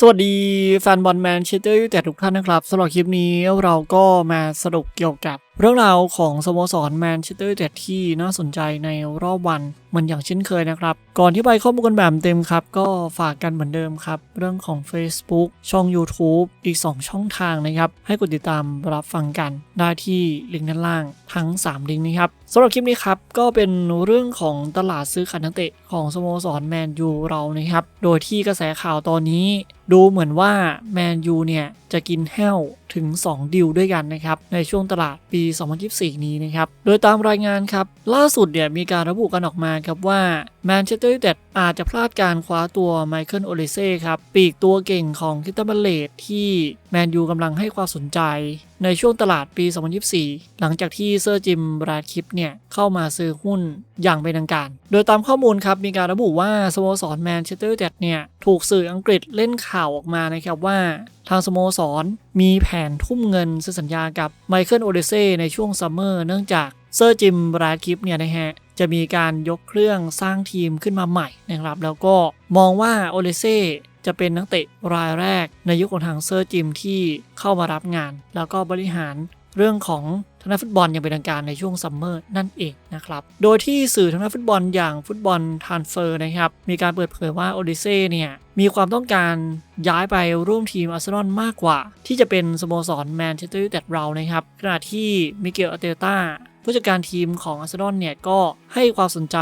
สวัสดี แฟนบอลแมนเชสเตอร์ยูไนเต็ดทุกท่านนะครับสำหรับคลิปนี้เราก็มาสรุปเกี่ยวกับ เรื่องราวของสโมสรแมนเชสเตอร์ยูไนเต็ดที่น่าสนใจในรอบวันเหมือนอย่างเช่นเคยนะครับ ก่อนที่ไปข้อมูลกันแบบเต็มครับ ก็ฝากกันเหมือนเดิมครับ เรื่องของ Facebook ช่อง YouTube อีก 2 ช่องทางนะครับ ให้กดติดตามรับฟังกันได้ที่ลิงก์ด้านล่างทั้ง 3 ลิงก์นี้ครับสำหรับคลิปนี้ครับก็เป็นเรื่องของตลาดซื้อขายนักเตะของสโมสรแมนยูเรานะครับโดยที่กระแสข่าวตอนนี้ ดูเหมือนว่าแมนยูเนี่ยจะกินแห้วถึง 2 ดิวด้วยกันนะครับในช่วงตลาดปี 2024 นี้นะครับโดยตามรายงานครับล่าสุดเนี่ยมีการระบุกันออกมาครับว่าแมนเชสเตอร์ยูไนเต็ดอาจจะพลาดการคว้าตัวไมเคิลโอเลเซ่ครับปีกตัวเก่งของคิตตันบัลเลตที่แมนยูกำลังให้ความสนใจ ในช่วงตลาดปี 2024 หลังจากที่เซอร์จิมบราดคิปเนี่ยเข้ามาซื้อหุ้นอย่างเป็นทางการ โดยตามข้อมูลครับมีการระบุว่าสโมสรแมนเชสเตอร์ยูไนเต็ดเนี่ยถูกสื่ออังกฤษเล่นข่าวออกมานะครับว่า ทางสโมสร มีแผนทุ่มเงินซื้อสัญญากับไมเคิลโอเดเซ่ในช่วงซัมเมอร์เนื่องจากเซอร์จิมบราดคิปเนี่ยนะฮะจะมีการยกเครื่องสร้างทีมขึ้นมาใหม่นะครับ แล้วก็มองว่าโอเดเซ่จะเป็นนักเตะรายแรกในยุคของทางเซอร์จิมที่เข้ามารับงาน แล้วก็บริหารเรื่องของางด้านฟุตบอลยังเป็นทางการในช่วงซัมเมอร์นั่นเองนะครับ โดยที่สื่อทางด้านฟุตบอลอย่างฟุตบอลทานเฟอร์นะครับ มีการเปิดเผยว่าโอดิเซ่เนี่ย มีความต้องการย้ายไปร่วมทีมอาร์เซนอลมากกว่า ที่จะเป็นสโมสรแมนเชสเตอร์ยูไนเต็ดเรานะครับขณะที่มิเกลอาเตต้า ผู้จัดการทีมของอาร์เซนอลเนี่ยก็ให้ความสนใจ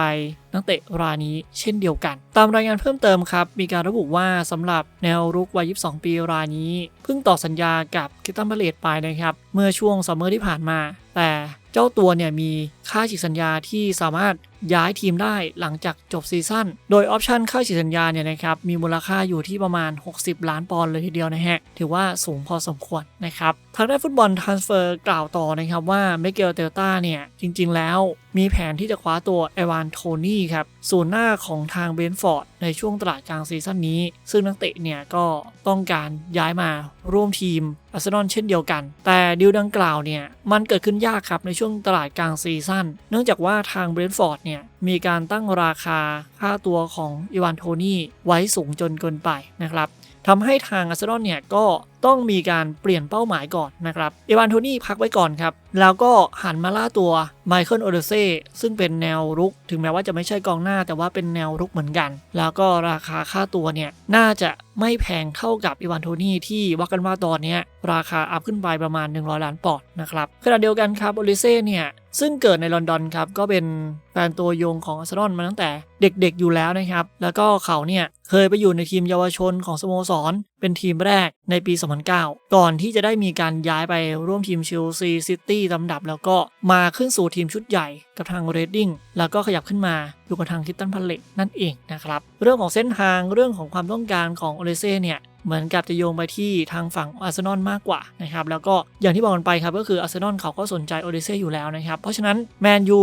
นักเตะรายนี้เช่นเดียวกัน ตามรายงานเพิ่มเติมครับ มีการระบุว่าสำหรับแนวรุกวัย 22 ปีรายนี้ เพิ่งต่อสัญญากับคิตันเบเลตไปนะครับ เมื่อช่วงซัมเมอร์ที่ผ่านมา แต่เจ้าตัวเนี่ยมีค่าฉีกสัญญาที่สามารถย้ายทีมได้หลังจากจบซีซั่น โดยออปชันค่าฉีกสัญญาเนี่ยนะครับมีมูลค่าอยู่ที่ประมาณ 60 ล้านปอนด์เลยทีเดียวนะฮะ ถือว่าสูงพอสมควรนะครับ ทางด้านฟุตบอลทรานสเฟอร์กล่าวต่อนะครับว่าเมเกลเตลต้าเนี่ย จริงๆ แล้วมีแผนที่จะคว้าตัวเอวานโทนี่ครับศูนย์หน้าของทางเบนฟอร์ดในช่วงตลาดกลางซีซั่นนี้ ซึ่งนักเตะเนี่ยก็ต้องการย้ายมาร่วมทีมอาร์เซนอลเช่นเดียวกัน แต่ดีลดังกล่าวเนี่ยมันเกิดขึ้นยากครับในช่วงตลาดกลางซีซั่นเนื่องจากว่าทางเบรนฟอร์ดเนี่ยมีการตั้งราคาค่าตัวของอีวานโทนี่ไว้สูงจนเกินไปนะครับทำให้ทางอาร์เซนอลเนี่ยก็ ต้องมีการเปลี่ยนเป้าหมายก่อนนะครับ เอวานโทนี่พักไว้ก่อนครับ แล้วก็หันมาล่าตัวไมเคิลโอเดเซ่ซึ่งเป็นแนวรุก ถึงแม้ว่าจะไม่ใช่กองหน้าแต่ว่าเป็นแนวรุกเหมือนกัน แล้วก็ราคาค่าตัวเนี่ย น่าจะไม่แพงเท่ากับอีวานโทนี่ที่ว่ากันว่าตอนนี้ราคาอัพขึ้นไปประมาณ 100 ล้านปอนด์นะครับขณะเดียวกันครับโอเดเซ่เนี่ยซึ่งเกิดในลอนดอนครับ ก็เป็นแฟนตัวยงของอาร์เซนอลมาตั้งแต่เด็กๆอยู่แล้วนะครับ แล้วก็เขาเนี่ยเคยไปอยู่ในทีมเยาวชนของสโมสร เป็นทีมแรกในปี 2009 ก่อนที่จะได้มีการย้ายไปร่วมทีมเชลซีซิตี้ลำดับแล้วก็มาขึ้นสู่ทีมชุดใหญ่กับทางเรดดิ้งแล้วก็ขยับขึ้นมาอยู่กับทางคิตตันพัลเลตนั่นเองนะครับ เรื่องของเส้นทางเรื่องของความต้องการของโอเลเซ่เนี่ย เหมือนกับจะโยงไปที่ทางฝั่งอาร์เซนอลมากกว่านะครับแล้วก็อย่างที่บอกกันไปครับก็คืออาร์เซนอลเขาก็สนใจโอเดเซ่อยู่แล้วนะครับเพราะฉะนั้นแมนยู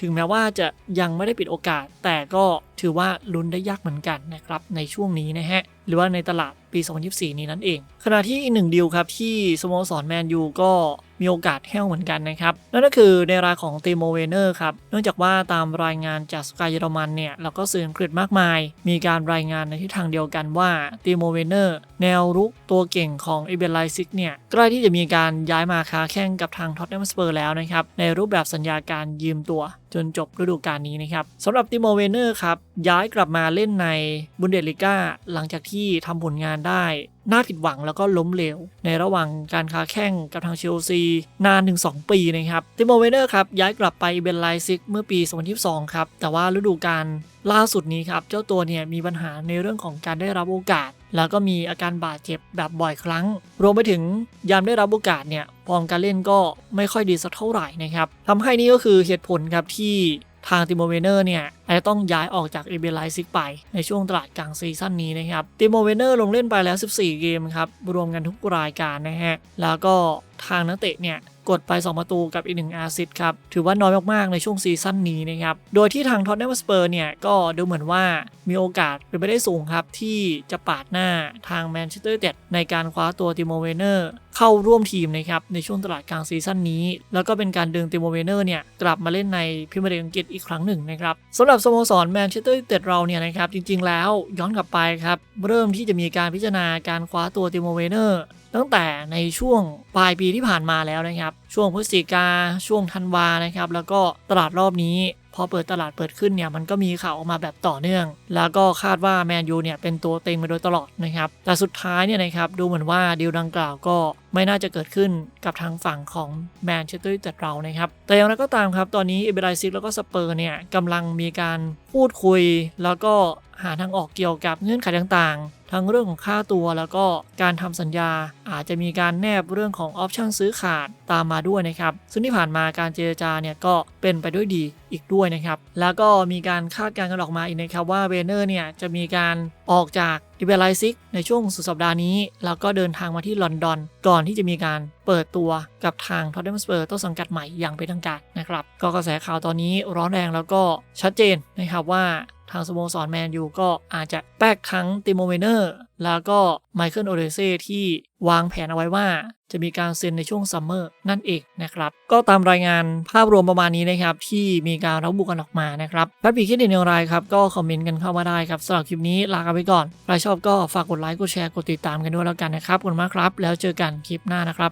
ถึงแม้ว่าจะยังไม่ได้ปิดโอกาส แต่ก็ถือว่าลุ้นได้ยากเหมือนกันนะครับในช่วงนี้นะฮะหรือว่าในตลาดปี 2024 นี้นั่นเอง ขณะที่อีกหนึ่งดีลครับที่สโมสรแมนยูก็ มีโอกาสแห้วเหมือนกันนะครับ นั่นก็คือในรายของตีโมเวเนอร์ครับ เนื่องจากว่าตามรายงานจากสกายเยอรมันเนี่ยแล้วก็สื่ออังกฤษมากมาย มีการรายงานในทิศทางเดียวกันว่าตีโมเวเนอร์แนวรุกตัวเก่งของเอเบนไลซิกเนี่ยใกล้ที่จะมีการย้ายมาค้าแข่งกับทางท็อตแนมสเปอร์แล้วนะครับในรูปแบบสัญญาการยืมตัว จนจบฤดูกาลนี้นะครับสำหรับติโมเวเนอร์ครับย้ายกลับมาเล่นในบุนเดสลิก้าหลังจากที่ทำผลงานได้ น่าผิดหวังแล้วก็ล้มเหลว ในระหว่างการค้าแข่งกับทางเชลซี นานถึง 2 ปีนะครับติโมเวเนอร์ครับย้ายกลับไปเบนไลซิกเมื่อปี 2022 ครับแต่ว่าฤดูกาลล่าสุดนี้ครับเจ้าตัวเนี่ยมีปัญหาในเรื่องของการได้รับโอกาส แล้วก็มีอาการบาดเจ็บแบบบ่อยครั้ง รวมไปถึงยามได้รับโอกาสเนี่ยฟอร์มการเล่นก็ไม่ค่อยดีสักเท่าไหร่นะครับทำให้นี่ก็คือเหตุผลครับที่ทางติโมเวเนอร์เนี่ยอาจจะต้องย้ายออกจากเอเบไลซิกไป ในช่วงตลาดกลางซีซั่นนี้นะครับติโมเวเนอร์ลงเล่นไปแล้ว 14 เกมครับ รวมกันทุกรายการนะฮะ แล้วก็ทางนักเตะเนี่ยกดไป 2 ประตูกับอีกหนึ่งอาซิสครับ ถือว่าน้อยมากๆในช่วงซีซั่นนี้นะครับ โดยที่ทางท็อตแนมสเปอร์เนี่ย ก็ดูเหมือนว่ามีโอกาสเป็นไปได้สูงครับ ที่จะปาดหน้าทางแมนเชสเตอร์ยูไนเต็ดในการคว้าตัวติโมเวเนอร์เข้าร่วมทีมนะครับ ในช่วงตลาดกลางซีซั่นนี้ แล้วก็เป็นการดึงติโมเวเนอร์เนี่ย กลับมาเล่นในพรีเมียร์ลีกอังกฤษอีกครั้งหนึ่งนะครับสำหรับรับสโมสรแมนเชสเตอร์ยูไนเต็ดเราเนี่ยนะครับจริงๆแล้วย้อนกลับไปครับเริ่มที่จะมีการพิจารณาการคว้าตัวติโมเวเนอร์ ตั้งแต่ในช่วงปลายปีที่ผ่านมาแล้วนะครับ ช่วงพฤศจิกาช่วงธันวานะครับ แล้วก็ตลาดรอบนี้พอเปิดตลาดเปิดขึ้นเนี่ยมันก็มีข่าวออกมาแบบต่อเนื่อง แล้วก็คาดว่าแมนยูเนี่ยเป็นตัวเต็งมาโดยตลอดนะครับ แต่สุดท้ายเนี่ยนะครับดูเหมือนว่าดีลดังกล่าวก็ไม่น่าจะเกิดขึ้นกับทางฝั่งของแมนเชสเตอร์ยูไนเต็ดเรานะครับ แต่อย่างไรก็ตามครับ ตอนนี้เอเบรซิกแล้วก็สเปอร์เนี่ยกำลังมีการพูดคุย แล้วก็หาทางออกเกี่ยวกับเงื่อนไขต่างๆ ทั้งเรื่องของค่าตัวแล้วก็การทำสัญญาอาจจะมีการแนบเรื่องของออปชั่นซื้อขาดตามมาด้วยนะครับ ซึ่งที่ผ่านมาการเจรจาเนี่ยก็เป็นไปด้วยดีอีกด้วยนะครับ แล้วก็มีการคาดการณ์กันออกมาอีกนะครับว่าเวเนอร์เนี่ยจะมีการออกจากอิเบรไลซิกในช่วงสุดสัปดาห์นี้ แล้วก็เดินทางมาที่ลอนดอน ก่อนที่จะมีการเปิดตัวกับทางทอตเทนสเปอร์ต้นสังกัดใหม่อย่างเป็นทางการนะครับ ก็กระแสข่าวตอนนี้ร้อนแรงแล้วก็ชัดเจนนะครับว่า ทางสโมสรแมนยูก็อาจจะแป๊กทั้งติโมเวเนอร์ แล้วก็ไมเคิลโอเดเซ่ที่วางแผนเอาไว้ว่า จะมีการเซ็นในช่วงซัมเมอร์นั่นเองนะครับ ก็ตามรายงานภาพรวมประมาณนี้นะครับ ที่มีการระบุกันออกมานะครับถ้าปีคิดเห็นอย่างไรครับ ก็คอมเมนต์กันเข้ามาได้ครับสำหรับคลิปนี้ลากันไปก่อนใครชอบก็ฝากกดไลค์กดแชร์กดติดตามกันด้วยแล้วกันนะครับขอบคุณมากครับ แล้วเจอกันคลิปหน้านะครับ